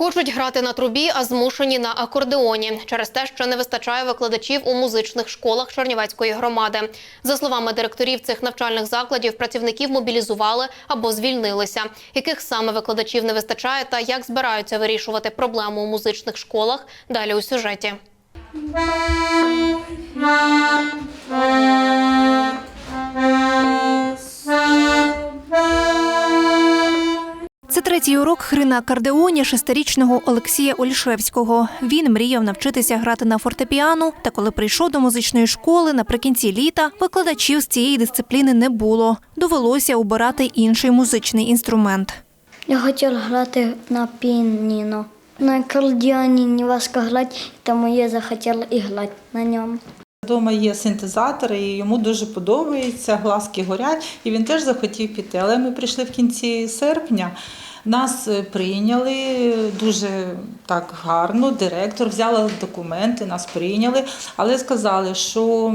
Хочуть грати на трубі, а змушені на акордеоні через те, що не вистачає викладачів у музичних школах Чернівецької громади. За словами директорів цих навчальних закладів, працівників мобілізували або звільнилися. Яких саме викладачів не вистачає та як збираються вирішувати проблему у музичних школах? Далі у сюжеті. Третій урок гри на акордеоні шестирічного Олексія Ольшевського. Він мріяв навчитися грати на фортепіано, та коли прийшов до музичної школи наприкінці літа, викладачів з цієї дисципліни не було. Довелося обирати інший музичний інструмент. Я хотіла грати на піаніно. На акордіоні не важко грати, тому я захотіла і грати на ньому. Вдома є синтезатор, і йому дуже подобається, глазки горять, і він теж захотів піти. Але ми прийшли в кінці серпня. Нас е, прийняли дуже так гарно. Директор взяла документи, нас прийняли, але сказали, що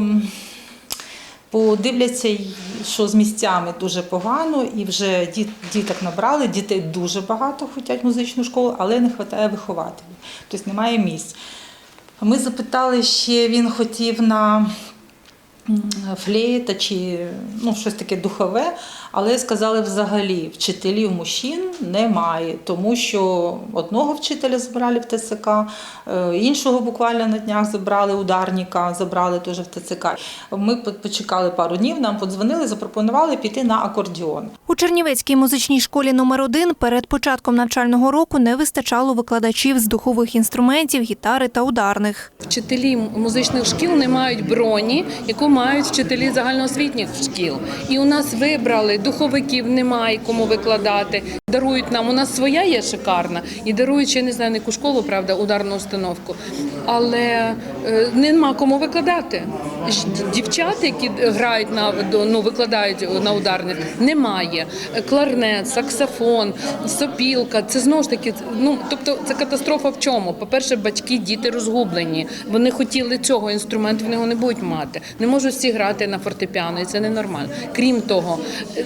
подивляться, що з місцями дуже погано, і вже діт, діток набрали. Дітей дуже багато хочуть музичну школу, але не вистачає вихователів. Тобто немає місць. Ми запитали ще, він хотів на флейта чи ну, щось таке духове, але сказали взагалі, вчителів мужчин немає, тому що одного вчителя забрали в ТЦК, е, іншого буквально на днях забрали ударника, забрали теж в ТЦК. Ми почекали пару днів, нам подзвонили, запропонували піти на акордіон. У Чернівецькій музичній школі номер 1 перед початком навчального року не вистачало викладачів з духових інструментів, гітари та ударних. Вчителі музичних шкіл не мають броні, яку мають вчителі загальноосвітніх шкіл. І у нас вибрали духовиків, немає кому викладати. Дарують нам. У нас своя є шикарна і дарують ще не знаю не яку правда, ударну установку. Але нема кому викладати. Дівчат, які грають на ну, викладають на ударних, немає. Кларнет, саксофон, сопілка. Це знову ж таки, ну тобто це катастрофа в чому? По-перше, батьки, діти розгублені. Вони хотіли цього інструменту, вони його не будуть мати. Не можуть всі грати на фортепіано, і це ненормально. Крім того,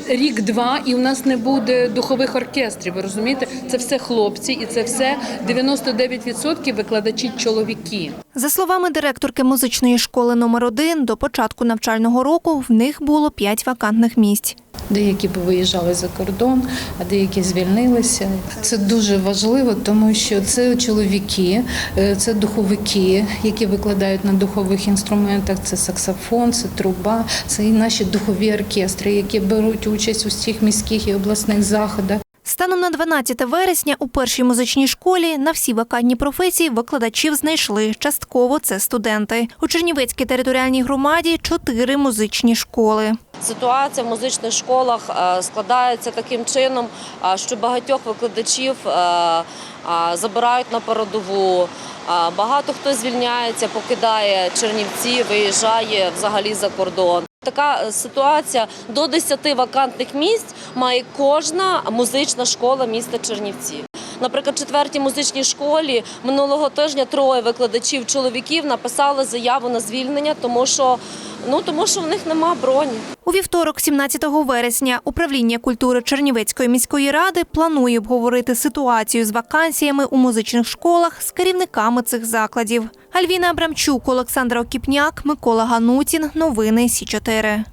рік-два, і у нас не буде духових оркестрів. Ви розумієте? Це все хлопці, і це все 99% викладачі чоловіки. За словами директорки музичної школи номер 1 до початку навчального року в них було 5 вакантних місць. Деякі виїжджали за кордон, а деякі звільнилися. Це дуже важливо, тому що це чоловіки, е, це духовики, які викладають на духових інструментах. Це саксофон, це труба, це і наші духові оркестри, які беруть участь у всіх міських і обласних заходах. Станом на 12 вересня у першій музичній школі на всі вакантні професії викладачів знайшли. Частково це студенти. У Чернівецькій територіальній громаді чотири музичні школи. Ситуація в музичних школах е, складається таким чином, е, що багатьох викладачів е, забирають на передову. Багато хто звільняється, покидає Чернівці, виїжджає взагалі за кордон. Така ситуація до 10 вакантних місць має кожна музична школа міста Чернівці. Наприклад, четвертій музичній школі минулого тижня троє викладачів чоловіків написали заяву на звільнення, тому що ну тому що в них нема броні. У вівторок, 17 вересня, управління культури Чернівецької міської ради планує обговорити ситуацію з вакансіями у музичних школах з керівниками цих закладів. Альвіна Абрамчук, Олександра Окіпняк, Микола Ганутін. Новини Сі 4